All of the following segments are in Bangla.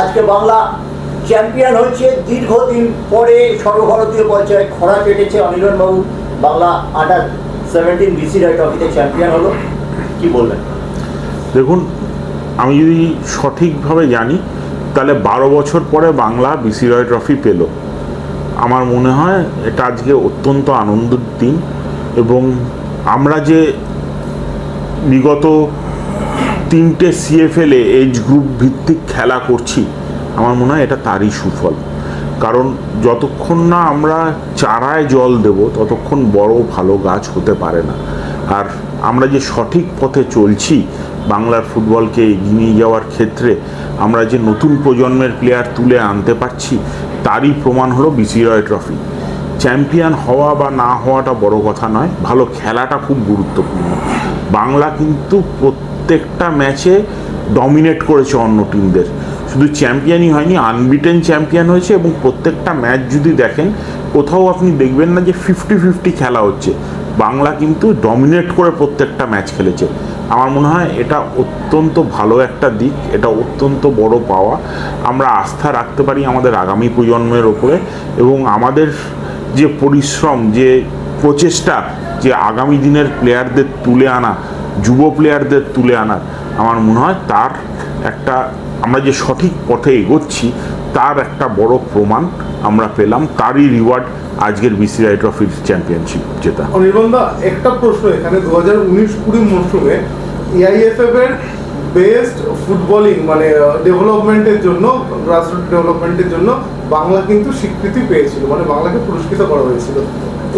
আজকে বাংলা চ্যাম্পিয়ন হচ্ছে দীর্ঘদিন পরে সর্বভারতীয় পর্যায়ে খরা কেটেছে। Anirban babu Bangla under seventeen BC Roy ট্রফিতে চ্যাম্পিয়ন হলো। কি বলবেন দেখুন, আমি যদি সঠিকভাবে জানি, তাহলে বারো বছর পরে বাংলা বিসি রয় ট্রফি পেল। আমার মনে হয় এটা আজকে অত্যন্ত আনন্দের দিন এবং আমরা যে বিগত তিনটে সিএফএলে এজ গ্রুপ ভিত্তিক খেলা করছি, আমার মনে হয় এটা তারই সুফল। কারণ যতক্ষণ না আমরা চারায় জল দেব, ততক্ষণ বড় ভালো গাছ হতে পারে না। আর আমরা যে সঠিক পথে চলছি, বাংলার ফুটবলকে এগিয়ে নিয়ে যাওয়ার ক্ষেত্রে আমরা যে নতুন প্রজন্মের প্লেয়ার তুলে আনতে পারছি, তারই প্রমাণ হলো বিসি রয় ট্রফি চ্যাম্পিয়ন হওয়া বা না হওয়াটা বড় কথা নয়, ভালো খেলাটা খুব গুরুত্বপূর্ণ। বাংলা কিন্তু প্রত্যেকটা ম্যাচে ডমিনেট করেছে অন্য টিমদের শুধু চ্যাম্পিয়নই হয়নি আনবিটেন চ্যাম্পিয়ন হয়েছে এবং প্রত্যেকটা ম্যাচ যদি দেখেন, কোথাও আপনি দেখবেন না যে ফিফটি ফিফটি খেলা হচ্ছে। বাংলা কিন্তু ডমিনেট করে প্রত্যেকটা ম্যাচ খেলেছে। আমার মনে হয় এটা অত্যন্ত ভালো একটা দিক, এটা অত্যন্ত বড় পাওয়া। আমরা আস্থা রাখতে পারি আমাদের আগামী প্রজন্মের ওপরে এবং আমাদের যে পরিশ্রম, যে প্রচেষ্টা, যে আগামী দিনের প্লেয়ারদের তুলে আনা যুব প্লেয়ারদের তুলে আনার। আমার মনে হয় তার একটা, আমরা যে সঠিক পথে এগোচ্ছি, তার একটা বড় প্রমাণ আমরা পেলাম, তারই রিওয়ার্ড আজকের বিসিআই ট্রফির চ্যাম্পিয়নশিপ জেতা। অনির্বাণ একটা প্রশ্ন এখানে দু হাজার উনিশ কুড়ি মরশুমে এআইএফএফ এর বেস্ট ফুটবলিং মানে ডেভেলপমেন্টের জন্য গ্রাসরুট ডেভেলপমেন্টের জন্য বাংলা কিন্তু স্বীকৃতি পেয়েছিল মানে বাংলাকে পুরস্কৃত করা হয়েছিল।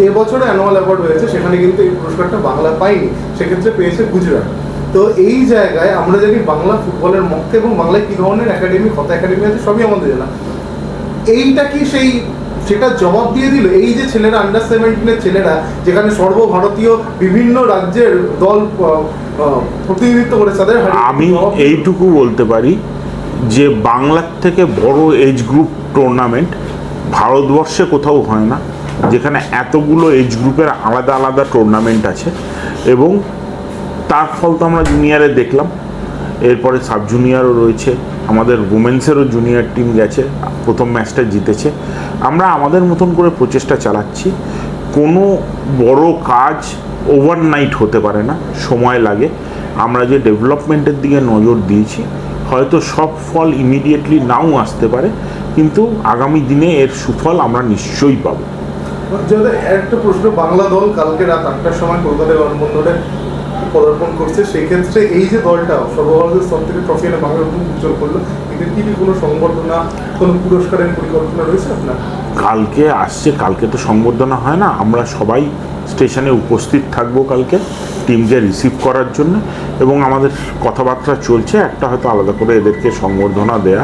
এবছরে অ্যানুয়াল অ্যাওয়ার্ড হয়েছে সেখানে কিন্তু এই পুরস্কারটা বাংলা পাইনি সেক্ষেত্রে পেয়েছে গুজরাট। তো এই জায়গায় আমরা জানি বাংলা ফুটবলের মধ্যে এবং বাংলায় কি ধরনের একাডেমি কত একাডেমি আছে সবই আমাদের জানা। এইটা কি সেই সেটা জবাব দিয়ে দিল? এই যে ছেলেরা আন্ডার সেভেন্টিনের ছেলেরা যেখানে সর্বভারতীয় বিভিন্ন রাজ্যের দল প্রতিনিধিত্ব করে তাদের আমি এইটুকু বলতে পারি যে বাংলার থেকে বড় এজ গ্রুপ টুর্নামেন্ট ভারতবর্ষে কোথাও হয় না। যেখানে এতগুলো এজ গ্রুপের আলাদা আলাদা টুর্নামেন্ট আছে এবং তার ফল তো আমরা জুনিয়রে দেখলাম। এরপরে সাব জুনিয়রও রয়েছে, আমাদের উমেন্সেরও জুনিয়র টিম গেছে, প্রথম ম্যাচটা জিতেছে। আমরা আমাদের মতন করে প্রচেষ্টা চালাচ্ছি, কোনো বড় কাজ ওভারনাইট হতে পারে না, সময় লাগে। আমরা যে ডেভেলপমেন্টের দিকে নজর দিয়েছি, হয়তো সব ফল ইমিডিয়েটলি নাও আসতে পারে, কিন্তু আগামী দিনে এর সুফল আমরা নিশ্চয়ই পাবো। একটা প্রশ্ন, বাংলা দল কালকে রাত আটটার সময় কলকাতা বিমানবন্দরে পদার্পণ করছে, সেক্ষেত্রে এই যে দলটা, সর্বভারতীয় স্তর থেকে ট্রফি এনে উপর উজ্জ্বল করল, এদের কি কোনো সংবর্ধনা, কোনো পুরস্কারের পরিকল্পনা রয়েছে আপনার? কালকে আসছে, কালকে তো সংবর্ধনা হয় না, আমরা সবাই স্টেশনে উপস্থিত থাকব কালকে, টিমকে রিসিভ করার জন্য, এবং আমাদের কথাবার্তা চলছে, একটা হয়তো আলাদা করে এদেরকে সংবর্ধনা দেয়া,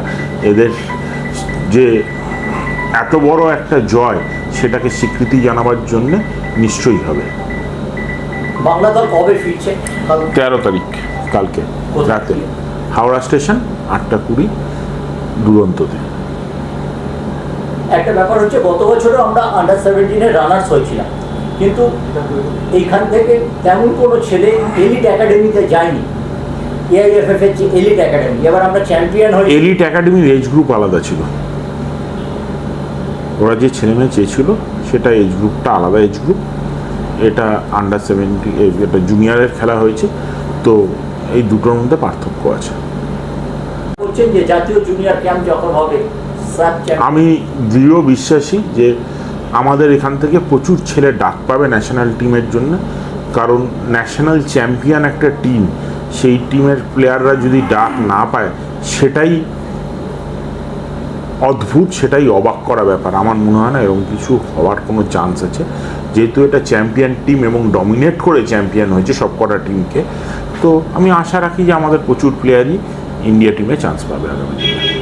এদের যে এত বড় একটা জয় সেটাকে স্বীকৃতি জানাবার জন্য নিশ্চয়ই হবে। বাংলা দল কবে ফিরছে? কাল তেরো তারিখ কালকে? রাতে। হাওড়া স্টেশন আটটা কুড়ি দুরন্ততে। একটা ব্যাপার হচ্ছে গত বছরও আমরা আন্ডার সেভেন্টিনের রানার্স হয়েছিলাম। কিন্তু এইখান থেকে তেমন কোনো ছেলে এলিট একাডেমিতে যায়নি। এআইএফএফ এর যে এলিট একাডেমি এবার আমরা চ্যাম্পিয়ন হই এলিট একাডেমির এজ গ্রুপ আলাদা ছিল। ওরা যে ছেলে মেয়ে চেয়েছিল সেটা এজ গ্রুপটা আলাদা এজ গ্রুপ এটা আন্ডার সেভেন্টি এটা জুনিয়রের খেলা হয়েছে। তো এই দুটোর মধ্যে পার্থক্য আছে। বলছেন যে জাতীয় জুনিয়র ক্যাম্প যখন হবে আমি দৃঢ় বিশ্বাসী যে আমাদের এখান থেকে প্রচুর ছেলে ডাক পাবে ন্যাশনাল টিমের জন্য। কারণ ন্যাশনাল চ্যাম্পিয়ন একটা টিম সেই টিমের প্লেয়াররা যদি ডাক না পায় সেটাই অদ্ভুত, সেটাই অবাক করা ব্যাপার। আমার মনে হয় না এরকম কিছু হওয়ার কোনো চান্স আছে। যেহেতু এটা চ্যাম্পিয়ন টিম এবং ডমিনেট করে চ্যাম্পিয়ন হয়েছে সব কটা টিমকে তো আমি আশা রাখি যে আমাদের প্রচুর প্লেয়ারই ইন্ডিয়া টিমে চান্স পাবে আগামী দিনে।